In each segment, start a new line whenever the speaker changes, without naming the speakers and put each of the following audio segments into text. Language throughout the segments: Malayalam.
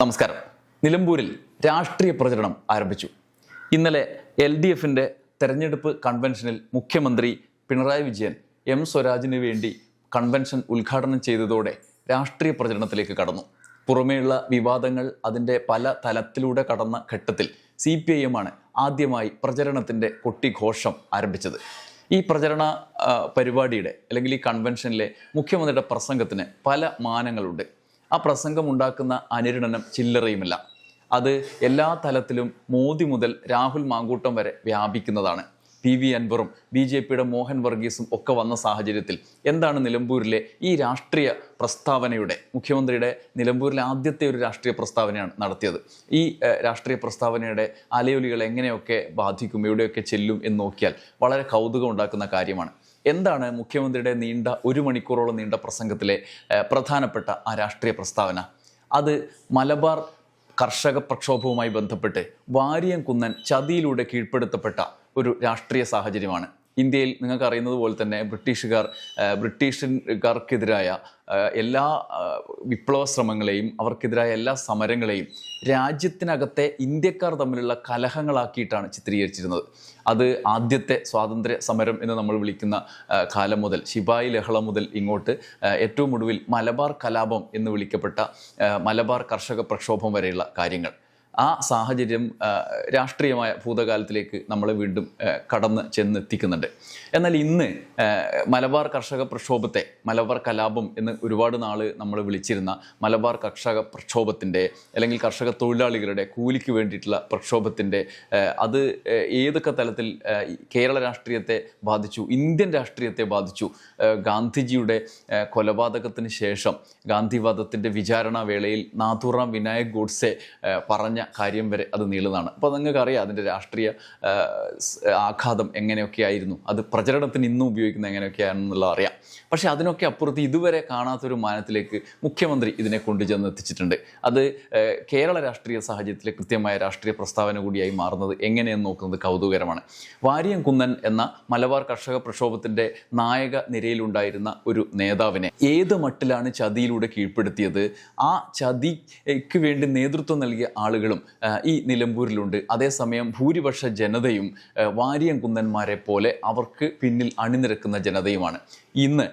നമസ്കാരം. നിലമ്പൂരിൽ രാഷ്ട്രീയ പ്രചരണം ആരംഭിച്ചു. ഇന്നലെ എൽ ഡി എഫിന്റെ തെരഞ്ഞെടുപ്പ് കൺവെൻഷനിൽ മുഖ്യമന്ത്രി പിണറായി വിജയൻ എം സ്വരാജിന് വേണ്ടി കൺവെൻഷൻ ഉദ്ഘാടനം ചെയ്തതോടെ രാഷ്ട്രീയ പ്രചരണത്തിലേക്ക് കടന്നു. പുറമേയുള്ള വിവാദങ്ങൾ അതിന്റെ പല തലത്തിലൂടെ കടന്ന ഘട്ടത്തിൽ സി പി ഐ എമ്മാണ് ആദ്യമായി പ്രചരണത്തിന്റെ കൊട്ടിഘോഷം ആരംഭിച്ചത്. ഈ പ്രചരണ പരിപാടിയുടെ അല്ലെങ്കിൽ ഈ കൺവെൻഷനിലെ മുഖ്യമന്ത്രിയുടെ പ്രസംഗത്തിന് പല മാനങ്ങളുണ്ട്. ആ പ്രസംഗം ഉണ്ടാക്കുന്ന അനുരണനം ചില്ലറയുമില്ല. അത് എല്ലാ തലത്തിലും മോദി മുതൽ രാഹുൽ മാങ്കൂട്ടം വരെ വ്യാപിക്കുന്നതാണ്. പി വി അൻവറും ബി ജെ പിയുടെ മോഹൻ വർഗീസും ഒക്കെ വന്ന സാഹചര്യത്തിൽ എന്താണ് നിലമ്പൂരിലെ ഈ രാഷ്ട്രീയ പ്രസ്താവനയുടെ മുഖ്യമന്ത്രിയുടെ നിലമ്പൂരിലെ ആദ്യത്തെ ഒരു രാഷ്ട്രീയ പ്രസ്താവനയാണ് നടത്തിയത്? ഈ രാഷ്ട്രീയ പ്രസ്താവനയുടെ അലയൊലികൾ എങ്ങനെയൊക്കെ ബാധിക്കും എവിടെയൊക്കെ ചെല്ലും എന്ന് നോക്കിയാൽ വളരെ കൗതുകം ഉണ്ടാക്കുന്ന കാര്യമാണ്. എന്താണ് മുഖ്യമന്ത്രിയുടെ നീണ്ട ഒരു മണിക്കൂറോളം നീണ്ട പ്രസംഗത്തിലെ പ്രധാനപ്പെട്ട ആ രാഷ്ട്രീയ പ്രസ്താവന? അത് മലബാർ കർഷക പ്രക്ഷോഭവുമായി ബന്ധപ്പെട്ട് വാരിയം കുന്നൻ ചതിയിലൂടെ കീഴ്പ്പെടുത്തപ്പെട്ട ഒരു രാഷ്ട്രീയ സാഹചര്യമാണ്. ഇന്ത്യയിൽ നിങ്ങൾക്ക് അറിയുന്നത് പോലെ തന്നെ ബ്രിട്ടീഷുകാർ ബ്രിട്ടീഷുകാർക്കെതിരായ എല്ലാ വിപ്ലവ ശ്രമങ്ങളെയും അവർക്കെതിരായ എല്ലാ സമരങ്ങളെയും രാജ്യത്തിനകത്തെ ഇന്ത്യക്കാർ തമ്മിലുള്ള കലഹങ്ങളാക്കിയിട്ടാണ് ചിത്രീകരിച്ചിരുന്നത്. അത് ആദ്യത്തെ സ്വാതന്ത്ര്യ സമരം എന്ന് നമ്മൾ വിളിക്കുന്ന കാലം മുതൽ ശിപായി ലഹള മുതൽ ഇങ്ങോട്ട് ഏറ്റവും ഒടുവിൽ മലബാർ കലാപം എന്ന് വിളിക്കപ്പെട്ട മലബാർ കർഷക പ്രക്ഷോഭം വരെയുള്ള കാര്യങ്ങൾ. ആ സാഹചര്യം രാഷ്ട്രീയമായ ഭൂതകാലത്തിലേക്ക് നമ്മളെ വീണ്ടും കടന്ന് ചെന്നെത്തിക്കുന്നുണ്ട്. എന്നാൽ ഇന്ന് മലബാർ കർഷക പ്രക്ഷോഭത്തെ മലബാർ കലാപം എന്ന് ഒരുപാട് നാൾ നമ്മൾ വിളിച്ചിരുന്ന മലബാർ കർഷക പ്രക്ഷോഭത്തിന്റെ അല്ലെങ്കിൽ കർഷക തൊഴിലാളികളുടെ കൂലിക്ക് വേണ്ടിയിട്ടുള്ള പ്രക്ഷോഭത്തിന്റെ അത് ഏതൊക്കെ തലത്തിൽ കേരള രാഷ്ട്രീയത്തെ ബാധിച്ചു ഇന്ത്യൻ രാഷ്ട്രീയത്തെ ബാധിച്ചു ഗാന്ധിജിയുടെ കൊലപാതകത്തിന് ശേഷം ഗാന്ധിവാദത്തിന്റെ വിചാരണ വേളയിൽ നാഥുറാം വിനായക് ഗോഡ്സെ പറഞ്ഞ കാര്യം വരെ അത് നീളുന്നതാണ്. അപ്പോൾ നിങ്ങൾക്ക് അറിയാം അതിന്റെ രാഷ്ട്രീയ ആഘാതം എങ്ങനെയൊക്കെ ആയിരുന്നു. അത് പ്രചരണത്തിന് ഇന്നും ഉപയോഗിക്കുന്നത് എങ്ങനെയൊക്കെയാണെന്നുള്ളത് അറിയാം. പക്ഷേ അതിനൊക്കെ അപ്പുറത്ത് ഇതുവരെ കാണാത്തൊരു മാനത്തിലേക്ക് മുഖ്യമന്ത്രി ഇതിനെ കൊണ്ടുചെന്ന് എത്തിച്ചിട്ടുണ്ട്. അത് കേരള രാഷ്ട്രീയ സാഹചര്യത്തിലെ കൃത്യമായ രാഷ്ട്രീയ പ്രസ്താവന കൂടിയായി മാറുന്നത് എങ്ങനെയെന്ന് നോക്കുന്നത് കൗതുകരമാണ് വാര്യം കുന്നൻ എന്ന മലബാർ കർഷക പ്രക്ഷോഭത്തിന്റെ നായക നിരയിലുണ്ടായിരുന്ന ഒരു നേതാവിനെ ഏത് മട്ടിലാണ് ചതിയിലൂടെ കീഴ്പ്പെടുത്തിയത്? ആ ചതിക്ക് വേണ്ടി നേതൃത്വം നൽകിയ ആളുകളും ആ, ഈ നിലമ്പൂരിലുണ്ട്. അതേസമയം ഭൂരിപക്ഷ ജനതയും വാരിയംകുന്നന്മാരെ വാരിയം പോലെ അവർക്ക് പിന്നിൽ അണിനിരക്കുന്ന ജനതയുമാണ്. ഇന്ന്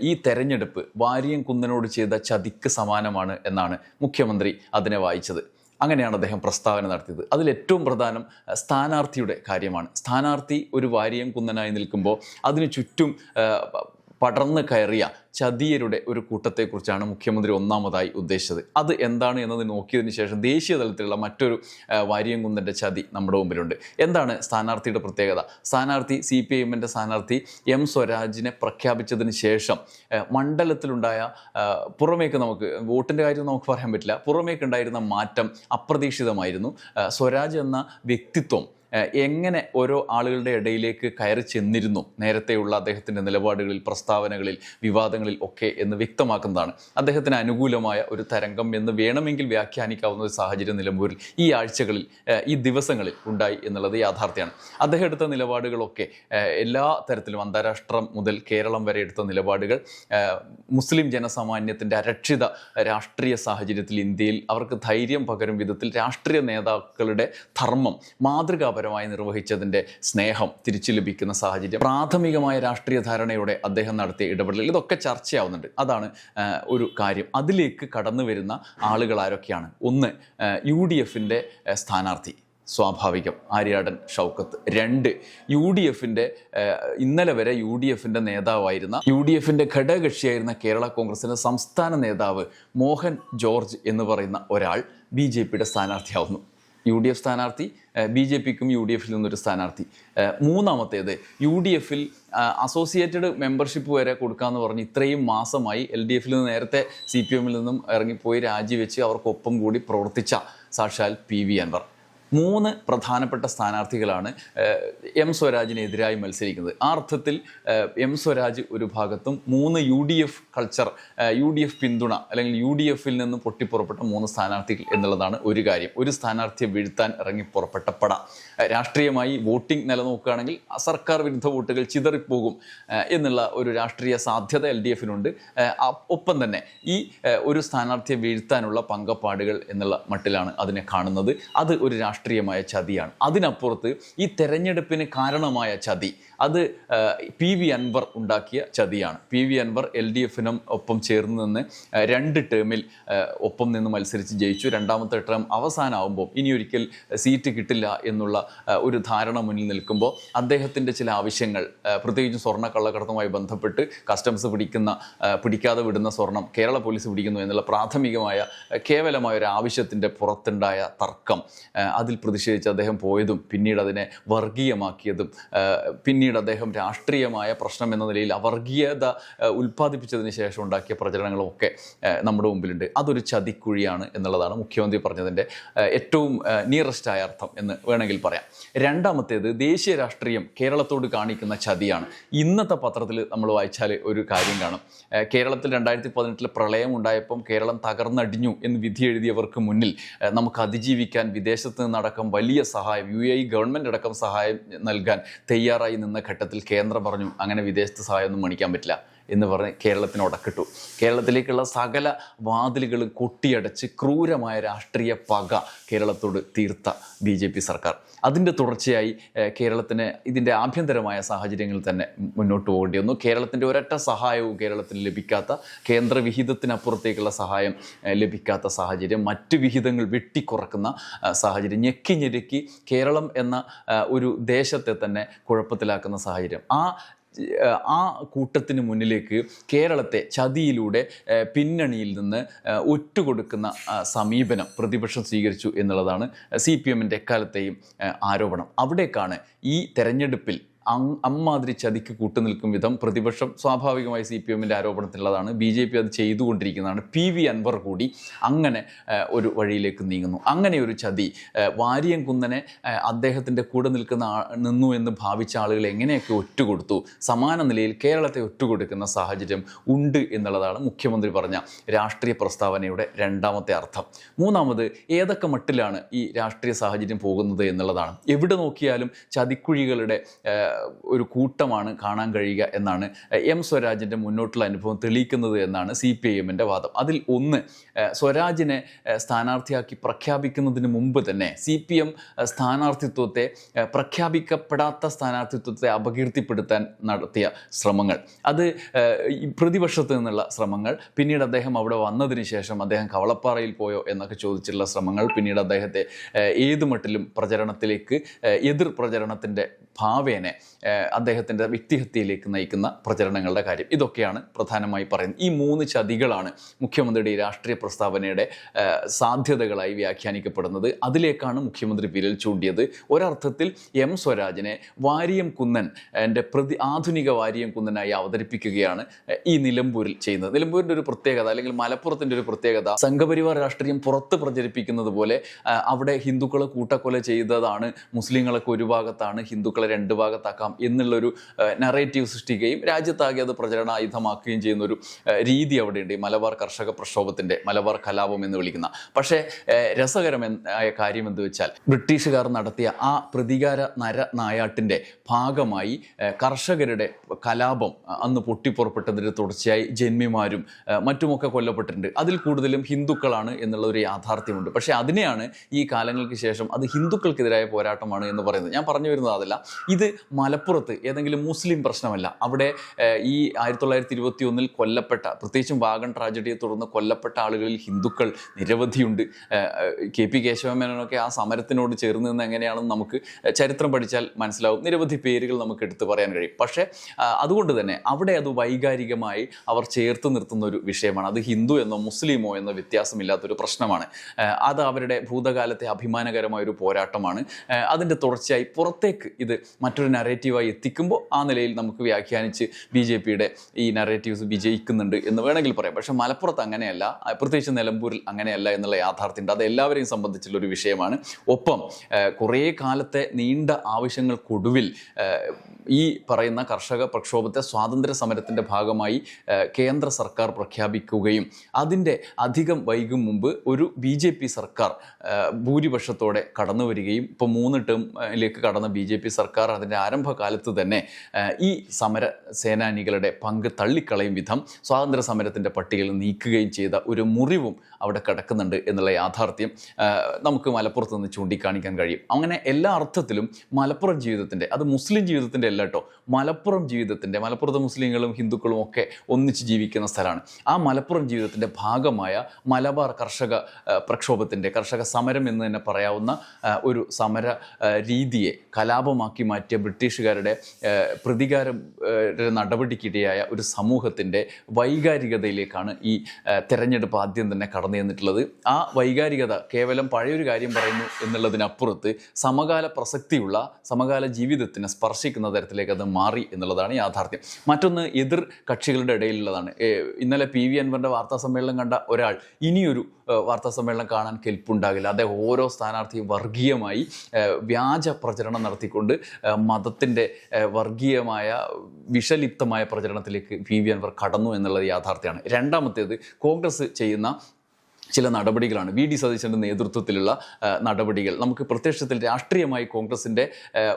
ഈ തെരഞ്ഞെടുപ്പ് വാരിയംകുന്നനോട് ചെയ്ത ചതിക്ക് സമാനമാണ് എന്നാണ് മുഖ്യമന്ത്രി അതിനെ വായിച്ചത്. അങ്ങനെയാണ് അദ്ദേഹം പ്രസ്താവന നടത്തിയത്. അതിൽ ഏറ്റവും പ്രധാനം സ്ഥാനാർത്ഥിയുടെ കാര്യമാണ്. സ്ഥാനാർത്ഥി ഒരു വാരിയം കുന്നനായി നിൽക്കുമ്പോൾ അതിനു ചുറ്റും പടർന്ന് കയറിയ ചതിയരുടെ ഒരു കൂട്ടത്തെക്കുറിച്ചാണ് മുഖ്യമന്ത്രി ഒന്നാമതായി ഉദ്ദേശിച്ചത്. അത് എന്താണ് എന്നത് നോക്കിയതിന് ശേഷം ദേശീയ തലത്തിലുള്ള മറ്റൊരു വാരിയംകുന്നന്റെ ചതി നമ്മുടെ മുമ്പിലുണ്ട്. എന്താണ് സ്ഥാനാർത്ഥിയുടെ പ്രത്യേകത? സ്ഥാനാർത്ഥി സി പി എമ്മിന്റെ സ്ഥാനാർത്ഥി എം സ്വരാജിനെ പ്രഖ്യാപിച്ചതിന് ശേഷം മണ്ഡലത്തിലുണ്ടായ പുറമേക്ക് നമുക്ക് വോട്ടിന്റെ കാര്യം നമുക്ക് പറയാൻ പറ്റില്ല. പുറമേക്കുണ്ടായിരുന്ന മാറ്റം അപ്രതീക്ഷിതമായിരുന്നു. സ്വരാജ് എന്ന വ്യക്തിത്വം എങ്ങനെ ഓരോ ആളുകളുടെ ഇടയിലേക്ക് കയറി ചെന്നിരുന്നു നേരത്തെയുള്ള അദ്ദേഹത്തിന്റെ നിലപാടുകളിൽ പ്രസ്താവനകളിൽ വിവാദങ്ങളിൽ ഒക്കെ എന്ന് വ്യക്തമാക്കുന്നതാണ്. അദ്ദേഹത്തിന് അനുകൂലമായ ഒരു തരംഗം എന്ന് വേണമെങ്കിൽ വ്യാഖ്യാനിക്കാവുന്ന ഒരു സാഹചര്യം നിലമ്പൂരിൽ ഈ ആഴ്ചകളിൽ ഈ ദിവസങ്ങളിൽ ഉണ്ടായി എന്നുള്ളത് യാഥാർത്ഥ്യമാണ്. അദ്ദേഹം എടുത്ത നിലപാടുകളൊക്കെ എല്ലാ തരത്തിലും അന്താരാഷ്ട്രം മുതൽ കേരളം വരെ എടുത്ത നിലപാടുകൾ മുസ്ലിം ജനസാമാന്യത്തിന്റെ അരക്ഷിത രാഷ്ട്രീയ സാഹചര്യത്തിൽ ഇന്ത്യയിൽ അവർക്ക് ധൈര്യം പകരും വിധത്തിൽ രാഷ്ട്രീയ നേതാക്കളുടെ ധർമ്മം മാതൃകാപരമായി നിർവഹിച്ചതിന്റെ സ്നേഹം തിരിച്ചു ലഭിക്കുന്ന സാഹചര്യം. പ്രാഥമികമായ രാഷ്ട്രീയ ധാരണയോടെ അദ്ദേഹം നടത്തിയ ഇടപെടൽ ഇതൊക്കെ ചർച്ചയാവുന്നുണ്ട്. അതാണ് ഒരു കാര്യം. അതിലേക്ക് കടന്നു വരുന്ന ആളുകൾ ആരൊക്കെയാണ്? ഒന്ന് യു ഡി എഫിന്റെ സ്ഥാനാർത്ഥി. സ്വാഭാവികം. ആര്യാടൻ ഷൗക്കത്ത്. രണ്ട് യു ഡി എഫിന്റെ ഇന്നലെ വരെ യു ഡി എഫിന്റെ നേതാവായിരുന്ന യു ഡി എഫിന്റെ ഘടകകക്ഷിയായിരുന്ന കേരള കോൺഗ്രസിന്റെ സംസ്ഥാന നേതാവ് മോഹൻ ജോർജ് എന്ന് പറയുന്ന ഒരാൾ ബി ജെ പിയുടെ സ്ഥാനാർത്ഥിയാവുന്നു. യു ഡി എഫ് സ്ഥാനാർത്ഥി ബി ജെ പിക്കും യു ഡി എഫിൽ നിന്നൊരു സ്ഥാനാർത്ഥി. മൂന്നാമത്തേത് യു ഡി എഫിൽ അസോസിയേറ്റഡ് മെമ്പർഷിപ്പ് വരെ കൊടുക്കാമെന്ന് പറഞ്ഞ് ഇത്രയും മാസമായി എൽ ഡി എഫിൽ നിന്ന് നേരത്തെ സി പി എമ്മിൽ നിന്നും ഇറങ്ങിപ്പോയി രാജിവെച്ച് അവർക്കൊപ്പം കൂടി പ്രവർത്തിച്ച സാക്ഷാൽ പി വി അൻവർ. മൂന്ന് പ്രധാനപ്പെട്ട സ്ഥാനാർത്ഥികളാണ് എം സ്വരാജിനെതിരായി മത്സരിക്കുന്നത്. ആ അർത്ഥത്തിൽ എം സ്വരാജ് ഒരു ഭാഗത്തും മൂന്ന് U D F culture U D F പിന്തുണ അല്ലെങ്കിൽ യു ഡി എഫിൽ നിന്ന് പൊട്ടിപ്പുറപ്പെട്ട മൂന്ന് സ്ഥാനാർത്ഥികൾ എന്നുള്ളതാണ് ഒരു കാര്യം. ഒരു സ്ഥാനാർത്ഥിയെ വീഴ്ത്താൻ ഇറങ്ങി പുറപ്പെട്ട പട. രാഷ്ട്രീയമായി വോട്ടിംഗ് നിലനോക്കുകയാണെങ്കിൽ സർക്കാർ വിരുദ്ധ വോട്ടുകൾ ചിതറിപ്പോകും എന്നുള്ള ഒരു രാഷ്ട്രീയ സാധ്യത എൽ ഡി എഫിനുണ്ട്. ഒപ്പം തന്നെ ഈ ഒരു സ്ഥാനാർത്ഥിയെ വീഴ്ത്താനുള്ള പങ്കപ്പാടുകൾ എന്നുള്ള മട്ടിലാണ് അതിനെ കാണുന്നത്. അത് ഒരു രാഷ്ട്രീയമായ ചതിയാണ്. അതിനപ്പുറത്ത് ഈ തെരഞ്ഞെടുപ്പിന് കാരണമായ ചതി അത് പി വി അൻവർ ഉണ്ടാക്കിയ ചതിയാണ്. P V Anvar L D എഫിനും ഒപ്പം ചേർന്ന് നിന്ന് രണ്ട് ടേമിൽ ഒപ്പം നിന്ന് മത്സരിച്ച് ജയിച്ചു. രണ്ടാമത്തെ ടേം അവസാനമാകുമ്പോൾ ഇനി ഒരിക്കൽ സീറ്റ് കിട്ടില്ല എന്നുള്ള ഒരു ധാരണ മുന്നിൽ നിൽക്കുമ്പോൾ അദ്ദേഹത്തിന്റെ ചില ആവശ്യങ്ങൾ പ്രത്യേകിച്ചും സ്വർണ കള്ളക്കടത്തുമായി ബന്ധപ്പെട്ട് കസ്റ്റംസ് പിടിക്കുന്ന പിടിക്കാതെ വിടുന്ന സ്വർണം കേരള പോലീസ് പിടിക്കുന്നു എന്നുള്ള പ്രാഥമികമായ കേവലമായ ഒരു ആവശ്യത്തിന്റെ പുറത്തുണ്ടായ തർക്കം ഏഹ്, അതിൽ പ്രതിഷേധിച്ച് അദ്ദേഹം പോയതും പിന്നീട് അതിനെ വർഗീയമാക്കിയതും പിന്നീട് അദ്ദേഹം രാഷ്ട്രീയമായ പ്രശ്നം എന്ന നിലയിൽ അവർഗീയത ഉൽപ്പാദിപ്പിച്ചതിന് ശേഷം ഉണ്ടാക്കിയ പ്രചരണങ്ങളും ഒക്കെ നമ്മുടെ മുമ്പിലുണ്ട്. അതൊരു ചതിക്കുഴിയാണ് എന്നുള്ളതാണ് മുഖ്യമന്ത്രി പറഞ്ഞതിന്റെ ഏറ്റവും നിയറസ്റ്റ് ആയ അർത്ഥം എന്ന് വേണമെങ്കിൽ പറയാം. രണ്ടാമത്തേത് ദേശീയ രാഷ്ട്രീയം കേരളത്തോട് കാണിക്കുന്ന ചതിയാണ്. ഇന്നത്തെ പത്രത്തിൽ നമ്മൾ വായിച്ചാൽ ഒരു കാര്യം കാണും. കേരളത്തിൽ രണ്ടായിരത്തി പതിനെട്ടിൽ പ്രളയം ഉണ്ടായപ്പം കേരളം തകർന്നടിഞ്ഞു എന്ന് വിധി എഴുതിയവർക്ക് മുന്നിൽ നമുക്ക് അതിജീവിക്കാൻ വിദേശത്ത് നിന്നടക്കം വലിയ സഹായം യു എ ഗവൺമെന്റ് അടക്കം സഹായം നൽകാൻ തയ്യാറായി നിന്ന ഘട്ടത്തിൽ കേന്ദ്രം പറഞ്ഞു അങ്ങനെ വിദേശത്ത് സഹായമൊന്നും മണിക്കാൻ പറ്റില്ല. എന്ന് പറഞ്ഞ് കേരളത്തിന് ഉടക്കിട്ടു കേരളത്തിലേക്കുള്ള സകല വാതിലുകളും കൊട്ടിയടച്ച് ക്രൂരമായ രാഷ്ട്രീയ പക കേരളത്തോട് തീർത്ത ബി ജെ പി സർക്കാർ. അതിന്റെ തുടർച്ചയായി കേരളത്തിന് ഇതിന്റെ ആഭ്യന്തരമായ സാഹചര്യങ്ങളിൽ തന്നെ മുന്നോട്ട് പോകേണ്ടി വന്നു. കേരളത്തിന്റെ ഒരൊറ്റ സഹായവും കേരളത്തിന് ലഭിക്കാത്ത കേന്ദ്ര വിഹിതത്തിനപ്പുറത്തേക്കുള്ള സഹായം ലഭിക്കാത്ത സാഹചര്യം മറ്റ് വിഹിതങ്ങൾ വെട്ടിക്കുറക്കുന്ന സാഹചര്യം ഞെക്കി ഞെരുക്കി കേരളം എന്ന ഒരു ദേശത്തെ തന്നെ കുഴപ്പത്തിലാക്കുന്ന സാഹചര്യം. ആ ആ കൂട്ടത്തിന് മുന്നിലേക്ക് കേരളത്തെ ചതിയിലൂടെ പിന്നണിയിൽ നിന്ന് ഒറ്റുകൊടുക്കുന്ന സമീപനം പ്രതിപക്ഷം സ്വീകരിച്ചു എന്നുള്ളതാണ് സി പി എമ്മിന്റെ എക്കാലത്തെയും ആരോപണം. അവിടേക്കാണ് ഈ തെരഞ്ഞെടുപ്പിൽ അമ്മാതിരി ചതിക്ക് കൂട്ടുനിൽക്കും വിധം പ്രതിപക്ഷം സ്വാഭാവികമായി സി പി എമ്മിന്റെ ആരോപണത്തിലുള്ളതാണ്. ബി ജെ പി അത് ചെയ്തുകൊണ്ടിരിക്കുന്നതാണ്. പി വി അൻവർ കൂടി അങ്ങനെ ഒരു വഴിയിലേക്ക് നീങ്ങുന്നു. അങ്ങനെ ഒരു ചതി വാര്യം കുന്നനെ അദ്ദേഹത്തിന്റെ കൂടെ നിൽക്കുന്ന നിന്നു എന്ന് ഭാവിച്ച ആളുകൾ എങ്ങനെയൊക്കെ ഒറ്റുകൊടുത്തു? സമാന നിലയിൽ കേരളത്തെ ഒറ്റുകൊടുക്കുന്ന സാഹചര്യം ഉണ്ട് എന്നുള്ളതാണ് മുഖ്യമന്ത്രി പറഞ്ഞ രാഷ്ട്രീയ പ്രസ്താവനയുടെ രണ്ടാമത്തെ അർത്ഥം. മൂന്നാമത് ഏതൊക്കെ മട്ടിലാണ് ഈ രാഷ്ട്രീയ സാഹചര്യം പോകുന്നത് എന്നുള്ളതാണ്. എവിടെ നോക്കിയാലും ചതിക്കുഴികളുടെ ഒരു കൂട്ടമാണ് കാണാൻ കഴിയുക എന്നാണ് എം സ്വരാജിന്റെ മുന്നോട്ടുള്ള അനുഭവം തെളിയിക്കുന്നത് എന്നാണ് സി പി ഐ എമ്മിന്റെ വാദം. അതിൽ ഒന്ന് സ്വരാജിനെ സ്ഥാനാർത്ഥിയാക്കി പ്രഖ്യാപിക്കുന്നതിന് മുമ്പ് തന്നെ സി പി എം സ്ഥാനാർത്ഥിത്വത്തെ പ്രഖ്യാപിക്കപ്പെടാത്ത സ്ഥാനാർത്ഥിത്വത്തെ അപകീർത്തിപ്പെടുത്താൻ നടത്തിയ ശ്രമങ്ങൾ. അത് പ്രതിപക്ഷത്ത് നിന്നുള്ള ശ്രമങ്ങൾ പിന്നീട് അദ്ദേഹം അവിടെ വന്നതിന് ശേഷം അദ്ദേഹം കവളപ്പാറയിൽ പോയോ എന്നൊക്കെ ചോദിച്ചിട്ടുള്ള ശ്രമങ്ങൾ പിന്നീട് അദ്ദേഹത്തെ ഏത് മട്ടിലും പ്രചരണത്തിലേക്ക് എതിർ പ്രചരണത്തിന്റെ ഭാവേനെ അദ്ദേഹത്തിന്റെ വ്യക്തിഹത്യയിലേക്ക് നയിക്കുന്ന പ്രചരണങ്ങളുടെ കാര്യം. ഇതൊക്കെയാണ് പ്രധാനമായി പറയുന്നത്. ഈ മൂന്ന് ചതികളാണ് മുഖ്യമന്ത്രിയുടെ രാഷ്ട്രീയ പ്രസ്താവനയുടെ സാധ്യതകളായി വ്യാഖ്യാനിക്കപ്പെടുന്നത്. അതിലേക്കാണ് മുഖ്യമന്ത്രി വിരൽ ചൂണ്ടിയത്. ഒരർത്ഥത്തിൽ എം സ്വരാജിനെ വാരിയം കുന്നൻ എന്റെ പ്രതി ആധുനിക വാരിയം കുന്നനായി അവതരിപ്പിക്കുകയാണ് ഈ നിലമ്പൂരിൽ ചെയ്യുന്നത്. നിലമ്പൂരിന്റെ ഒരു പ്രത്യേകത അല്ലെങ്കിൽ മലപ്പുറത്തിന്റെ ഒരു പ്രത്യേകത സംഘപരിവാർ രാഷ്ട്രീയം പുറത്ത് പ്രചരിപ്പിക്കുന്നത് പോലെ അവിടെ ഹിന്ദുക്കളെ കൂട്ടക്കൊല ചെയ്തതാണ് മുസ്ലിങ്ങളൊക്കെ ഒരു ഭാഗത്താണ് ഹിന്ദുക്കളെ രണ്ട് ഭാഗത്താക്കാം എന്നുള്ളൊരു നറേറ്റീവ് സൃഷ്ടിക്കുകയും രാജ്യത്താകെ അത് പ്രചരണായുധമാക്കുകയും ചെയ്യുന്ന ഒരു രീതി അവിടെയുണ്ട്. ഈ മലബാർ കർഷക പ്രക്ഷോഭത്തിന്റെ മലബാർ കലാപം എന്ന് വിളിക്കുന്ന. പക്ഷേ രസകരമായ കാര്യം എന്ന് വെച്ചാൽ ബ്രിട്ടീഷുകാർ നടത്തിയ ആ പ്രതികാര നര നായാട്ടിന്റെ ഭാഗമായി കർഷകരുടെ കലാപം അന്ന് പൊട്ടിപ്പുറപ്പെട്ടതിന്റെ തുടർച്ചയായി ജന്മിമാരും മറ്റുമൊക്കെ കൊല്ലപ്പെട്ടിട്ടുണ്ട്. അതിൽ കൂടുതലും ഹിന്ദുക്കളാണ് എന്നുള്ള ഒരു യാഥാർത്ഥ്യമുണ്ട്. പക്ഷേ അതിനെയാണ് ഈ കാലങ്ങൾക്ക് ശേഷം അത് ഹിന്ദുക്കൾക്കെതിരായ പോരാട്ടമാണ് എന്ന് പറയുന്നത്. ഞാൻ പറഞ്ഞു വരുന്നത് അതല്ല. ഇത് മലപ്പുറത്ത് ഏതെങ്കിലും മുസ്ലിം പ്രശ്നമല്ല. അവിടെ ഈ ആയിരത്തി തൊള്ളായിരത്തി ഇരുപത്തി ഒന്നിൽ കൊല്ലപ്പെട്ട പ്രത്യേകിച്ചും വാഗൺ ട്രാജഡിയെ തുടർന്ന് കൊല്ലപ്പെട്ട ആളുകളിൽ ഹിന്ദുക്കൾ നിരവധിയുണ്ട്. കെ പി കേശവമേനോനൊക്കെ ആ സമരത്തിനോട് ചേർന്ന് നിന്ന് എങ്ങനെയാണെന്ന് നമുക്ക് ചരിത്രം പഠിച്ചാൽ മനസ്സിലാവും. നിരവധി പേരുകൾ നമുക്ക് എടുത്തു പറയാൻ കഴിയും. പക്ഷേ അതുകൊണ്ട് തന്നെ അവിടെ അത് വൈകാരികമായി അവർ ചേർത്ത് നിർത്തുന്ന ഒരു വിഷയമാണ്. അത് ഹിന്ദു എന്നോ മുസ്ലിമോ എന്നോ വ്യത്യാസമില്ലാത്തൊരു പ്രശ്നമാണ്. അത് അവരുടെ ഭൂതകാലത്തെ അഭിമാനകരമായ ഒരു പോരാട്ടമാണ്. അതിന്റെ തുടർച്ചയായി പുറത്തേക്ക് ഇത് മറ്റൊരു നറേറ്റീവായി എത്തിക്കുമ്പോൾ ആ നിലയിൽ നമുക്ക് വ്യാഖ്യാനിച്ച് ബി ജെ പിയുടെ ഈ നറേറ്റീവ്സ് വിജയിക്കുന്നുണ്ട് എന്ന് വേണമെങ്കിൽ പറയാം. പക്ഷേ മലപ്പുറത്ത് അങ്ങനെയല്ല. പ്രത്യേകിച്ച് നിലമ്പൂരിൽ അങ്ങനെയല്ല എന്നുള്ള യാഥാർത്ഥ്യമുണ്ട്. അത് എല്ലാവരെയും സംബന്ധിച്ചുള്ള ഒരു വിഷയമാണ്. ഒപ്പം കുറേ കാലത്തെ നീണ്ട ആവശ്യങ്ങൾക്കൊടുവിൽ ഈ പറയുന്ന കർഷക പ്രക്ഷോഭത്തെ സ്വാതന്ത്ര്യ സമരത്തിന്റെ ഭാഗമായി കേന്ദ്ര സർക്കാർ പ്രഖ്യാപിക്കുകയും അതിന്റെ അധികം വൈകും മുമ്പ് ഒരു ബി ജെ പി സർക്കാർ ഭൂരിപക്ഷത്തോടെ കടന്നു വരികയും ഇപ്പോൾ മൂന്ന് ടേമിലേക്ക് കടന്ന ബി ജെ പി സർക്കാർ അതിന്റെ ആരംഭകാലത്ത് തന്നെ ഈ സമര സേനാനികളുടെ പങ്ക് തള്ളിക്കളയും വിധം സ്വാതന്ത്ര്യ സമരത്തിന്റെ പട്ടികയിൽ നീക്കുകയും ചെയ്ത ഒരു മുറിവും അവിടെ കിടക്കുന്നുണ്ട് എന്നുള്ള യാഥാർത്ഥ്യം നമുക്ക് മലപ്പുറത്ത് നിന്ന് ചൂണ്ടിക്കാണിക്കാൻ കഴിയും. അങ്ങനെ എല്ലാ അർത്ഥത്തിലും മലപ്പുറം ജീവിതത്തിന്റെ അത് മുസ്ലിം ജീവിതത്തിന്റെ അല്ല കേട്ടോ മലപ്പുറം ജീവിതത്തിന്റെ മലപ്പുറത്തെ മുസ്ലിങ്ങളും ഹിന്ദുക്കളും ഒക്കെ ഒന്നിച്ച് ജീവിക്കുന്ന സ്ഥലമാണ്. ആ മലപ്പുറം ജീവിതത്തിന്റെ ഭാഗമായ മലബാർ കർഷക പ്രക്ഷോഭത്തിന്റെ കർഷക സമരം എന്ന് തന്നെ പറയാവുന്ന ഒരു സമര രീതിയെ കലാപമാക്കി മാറ്റിയ ബ്രിട്ടീഷുകാരുടെ പ്രതികാര നടപടിക്കിടയായ ഒരു സമൂഹത്തിന്റെ വൈകാരികതയിലേക്കാണ് ഈ തെരഞ്ഞെടുപ്പ് ആദ്യം തന്നെ കടന്നു ചെന്നിട്ടുള്ളത്. ആ വൈകാരികത കേവലം പഴയൊരു കാര്യം പറയുന്നു എന്നുള്ളതിനപ്പുറത്ത് സമകാല പ്രസക്തിയുള്ള സമകാല ജീവിതത്തിനെ സ്പർശിക്കുന്ന തരത്തിലേക്ക് അത് മാറി എന്നുള്ളതാണ് യാഥാർത്ഥ്യം. മറ്റൊന്ന് എതിർ കക്ഷികളുടെ ഇടയിലുള്ളതാണ്. ഇന്നലെ പി വി അൻവറിന്റെ വാർത്താ സമ്മേളനം കണ്ട ഒരാൾ ഇനിയൊരു വാർത്താ സമ്മേളനം കാണാൻ കെൽപ്പുണ്ടാകില്ല. അദ്ദേഹം ഓരോ സ്ഥാനാർത്ഥിയും വർഗീയമായി വ്യാജ പ്രചരണം നടത്തിക്കൊണ്ട് മതത്തിന്റെ വർഗീയമായ വിഷലിപ്തമായ പ്രചരണത്തിലേക്ക് പി വി അൻവർ കടന്നു എന്നുള്ളത് യാഥാർത്ഥ്യമാണ്. രണ്ടാമത്തേത് കോൺഗ്രസ് ചെയ്യുന്ന ചില നടപടികളാണ്. വി ഡി സതീശന്റെ നേതൃത്വത്തിലുള്ള നടപടികൾ. നമുക്ക് പ്രത്യക്ഷത്തിൽ രാഷ്ട്രീയമായി കോൺഗ്രസിന്റെ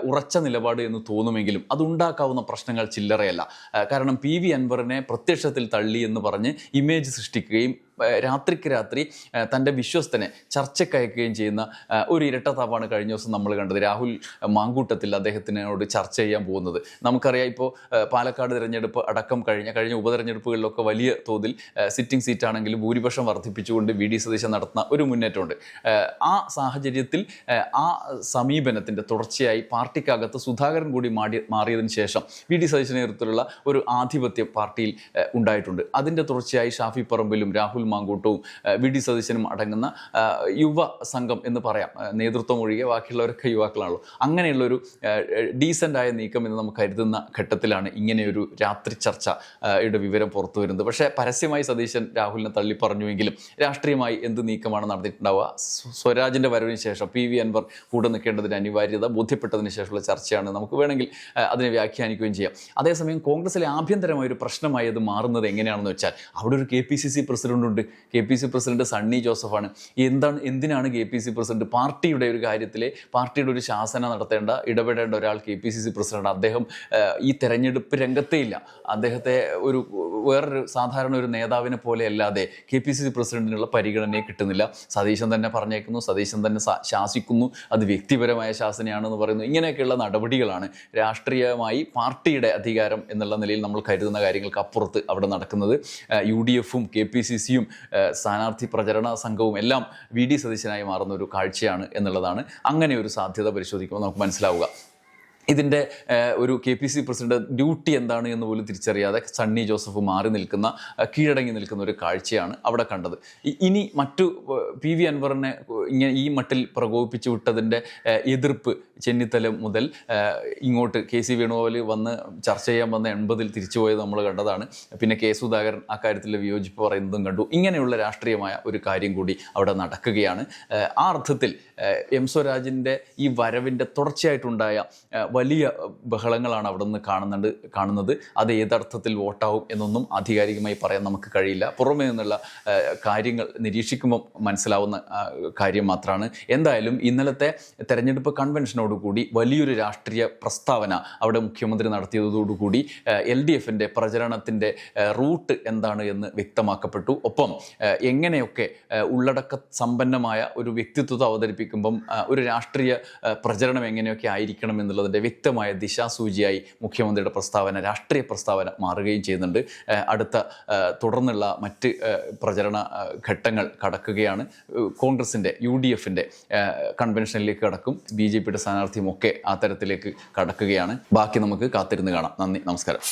ഉറച്ച നിലപാട് എന്ന് തോന്നുമെങ്കിലും അതുണ്ടാക്കാവുന്ന പ്രശ്നങ്ങൾ ചില്ലറയല്ല. കാരണം പി വി അൻവറിനെ പ്രത്യക്ഷത്തിൽ തള്ളി എന്ന് പറഞ്ഞ് ഇമേജ് സൃഷ്ടിക്കുകയും രാത്രിക്ക് രാത്രി തന്റെ വിശ്വസ്തനെ ചർച്ചയ്ക്കയക്കുകയും ചെയ്യുന്ന ഒരു ഇരട്ടത്താപ്പാണ് കഴിഞ്ഞ ദിവസം നമ്മൾ കണ്ടത്. രാഹുൽ മാങ്കൂട്ടത്തിൽ അദ്ദേഹത്തിനോട് ചർച്ച ചെയ്യാൻ പോകുന്നത്. നമുക്കറിയാം ഇപ്പോൾ പാലക്കാട് തിരഞ്ഞെടുപ്പ് അടക്കം കഴിഞ്ഞ കഴിഞ്ഞ ഉപതെരഞ്ഞെടുപ്പുകളിലൊക്കെ വലിയ തോതിൽ സിറ്റിംഗ് സീറ്റാണെങ്കിലും ഭൂരിപക്ഷം വർദ്ധിപ്പിച്ചുകൊണ്ട് വി ഡി സതീശൻ നടത്തുന്ന ഒരു മുന്നേറ്റമുണ്ട്. ആ, സാഹചര്യത്തിൽ ആ, ആ സമീപനത്തിന്റെ തുടർച്ചയായി പാർട്ടിക്കകത്ത് സുധാകരൻ കൂടി മാടി മാറിയതിന് ശേഷം വി ഡി സതീശൻ നേതൃത്വത്തിലുള്ള ഒരു ആധിപത്യം പാർട്ടിയിൽ ഉണ്ടായിട്ടുണ്ട്. അതിന്റെ തുടർച്ചയായി ഷാഫി പറമ്പിലും രാഹുൽ മാങ്കൂട്ടവും വി ഡി സതീശനും അടങ്ങുന്ന യുവ സംഘം എന്ന് പറയാം. നേതൃത്വം ഒഴികെ ബാക്കിയുള്ളവരൊക്കെ യുവാക്കളാണല്ലോ. അങ്ങനെയുള്ളൊരു ഡീസന്റായ നീക്കം എന്ന് നമുക്ക് കരുതുന്ന ഘട്ടത്തിലാണ് ഇങ്ങനെയൊരു രാത്രി ചർച്ച യുടെ വിവരം പുറത്തു വരുന്നത്. പക്ഷേ പരസ്യമായി സതീശൻ രാഹുലിനെ തള്ളി പറഞ്ഞുവെങ്കിലും രാഷ്ട്രീയമായി എന്ത് നീക്കമാണ് നടന്നിട്ടുണ്ടാവുക? സ്വ- സ്വരാജിന്റെ വരവിന് ശേഷം പി വി അൻവർ കൂടെ നിൽക്കേണ്ടതിന്റെ അനിവാര്യത ബോധ്യപ്പെട്ടതിന് ശേഷമുള്ള ചർച്ചയാണ്. നമുക്ക് വേണമെങ്കിൽ അതിനെ വ്യാഖ്യാനിക്കുകയും ചെയ്യാം. അതേസമയം കോൺഗ്രസിലെ ആഭ്യന്തരമായ ഒരു പ്രശ്നമായി അത് മാറുന്നത് എങ്ങനെയാണെന്ന് വെച്ചാൽ അവിടെ ഒരു K P C C president ഉണ്ട്. K P C president Sunny ജോസഫാണ്. എന്താണ് എന്തിനാണ് കെ പി സി പ്രസിഡന്റ് പാർട്ടിയുടെ ഒരു കാര്യത്തിൽ പാർട്ടിയുടെ ഒരു ശാസന നടത്തേണ്ട ഇടപെടേണ്ട ഒരാൾ K P C C president? അദ്ദേഹം ഈ തെരഞ്ഞെടുപ്പ് രംഗത്തേ ഇല്ല അദ്ദേഹത്തെ ഒരു വേറൊരു സാധാരണ ഒരു നേതാവിനെ പോലെ അല്ലാതെ കെ പി സി സി പ്രസിഡന്റിനുള്ള പരിഗണനയെ കിട്ടുന്നില്ല. സതീശൻ തന്നെ പറഞ്ഞേക്കുന്നു. സതീശൻ തന്നെ ശാസിക്കുന്നു. അത് വ്യക്തിപരമായ ശാസനയാണെന്ന് പറയുന്നു. ഇങ്ങനെയൊക്കെയുള്ള നടപടികളാണ് രാഷ്ട്രീയമായി പാർട്ടിയുടെ അധികാരം എന്നുള്ള നിലയിൽ നമ്മൾ കരുതുന്ന കാര്യങ്ങൾക്ക് അപ്പുറത്ത് അവിടെ നടക്കുന്നത്. യു ഡി എഫും കെ പി സി സിയും സ്ഥാനാർത്ഥി പ്രചരണ സംഘവും എല്ലാം വി ഡി സതീശനായി മാറുന്ന ഒരു കാഴ്ചയാണ് എന്നുള്ളതാണ്. അങ്ങനെ ഒരു സാധ്യത പരിശോധിക്കുമ്പോൾ നമുക്ക് മനസ്സിലാവുക. ഇതിന്റെ ഒരു K P C president duty എന്താണ് എന്ന് പോലും തിരിച്ചറിയാതെ സണ്ണി ജോസഫ് മാറി നിൽക്കുന്ന കീഴടങ്ങി നിൽക്കുന്ന ഒരു കാഴ്ചയാണ് അവിടെ കണ്ടത്. ഇനി മറ്റു പി വി അൻവറിനെ ഇങ്ങനെ ഈ മട്ടിൽ പ്രകോപിപ്പിച്ചു വിട്ടതിന്റെ എതിർപ്പ് ചെന്നിത്തല മുതൽ ഇങ്ങോട്ട് കെ സി വേണുഗോപാൽ വന്ന് ചർച്ച ചെയ്യാൻ വന്ന എൺപതിൽ തിരിച്ചുപോയത് നമ്മൾ കണ്ടതാണ്. പിന്നെ കെ സുധാകരൻ അക്കാര്യത്തിൽ വിയോജിപ്പ് പറയുന്നതും കണ്ടു. ഇങ്ങനെയുള്ള രാഷ്ട്രീയമായ ഒരു കാര്യം കൂടി അവിടെ നടക്കുകയാണ്. ആ അർത്ഥത്തിൽ എം സ്വരാജിന്റെ ഈ വരവിന്റെ തുടർച്ചയായിട്ടുണ്ടായ വലിയ ബഹളങ്ങളാണ് അവിടെ നിന്ന് കാണുന്നുണ്ട് കാണുന്നത്. അത് ഏതർത്ഥത്തിൽ വോട്ടാവും എന്നൊന്നും ആധികാരികമായി പറയാൻ നമുക്ക് കഴിയില്ല. പുറമേ നിന്നുള്ള കാര്യങ്ങൾ നിരീക്ഷിക്കുമ്പോൾ മനസ്സിലാവുന്ന കാര്യം മാത്രമാണ് എന്തായാലും ഇന്നലത്തെ തെരഞ്ഞെടുപ്പ് കൺവെൻഷനോടുകൂടി വലിയൊരു രാഷ്ട്രീയ പ്രസ്താവന അവിടെ മുഖ്യമന്ത്രി നടത്തിയതോടുകൂടി എൽ ഡി എഫിന്റെ പ്രചരണത്തിന്റെ റൂട്ട് എന്താണ് എന്ന് വ്യക്തമാക്കപ്പെട്ടു. ഒപ്പം എങ്ങനെയൊക്കെ ഉള്ളടക്ക സമ്പന്നമായ ഒരു വ്യക്തിത്വത്തെ അവതരിപ്പിക്കുമ്പം ഒരു രാഷ്ട്രീയ പ്രചരണം എങ്ങനെയൊക്കെ ആയിരിക്കണം എന്നുള്ളതിന്റെ വ്യക്തമായ ദിശാസൂചിയായി മുഖ്യമന്ത്രിയുടെ പ്രസ്താവന രാഷ്ട്രീയ പ്രസ്താവന മാറുകയും ചെയ്യുന്നുണ്ട്. അടുത്ത തുടർന്നുള്ള മറ്റ് പ്രചരണ ഘട്ടങ്ങൾ കടക്കുകയാണ്. കോൺഗ്രസിന്റെ യു ഡി എഫിന്റെ കൺവെൻഷനിലേക്ക് കടക്കും. ബി ജെ പിയുടെ സ്ഥാനാർത്ഥിയും ഒക്കെ ആ തരത്തിലേക്ക് കടക്കുകയാണ്. ബാക്കി നമുക്ക് കാത്തിരുന്ന് കാണാം. നന്ദി നമസ്കാരം.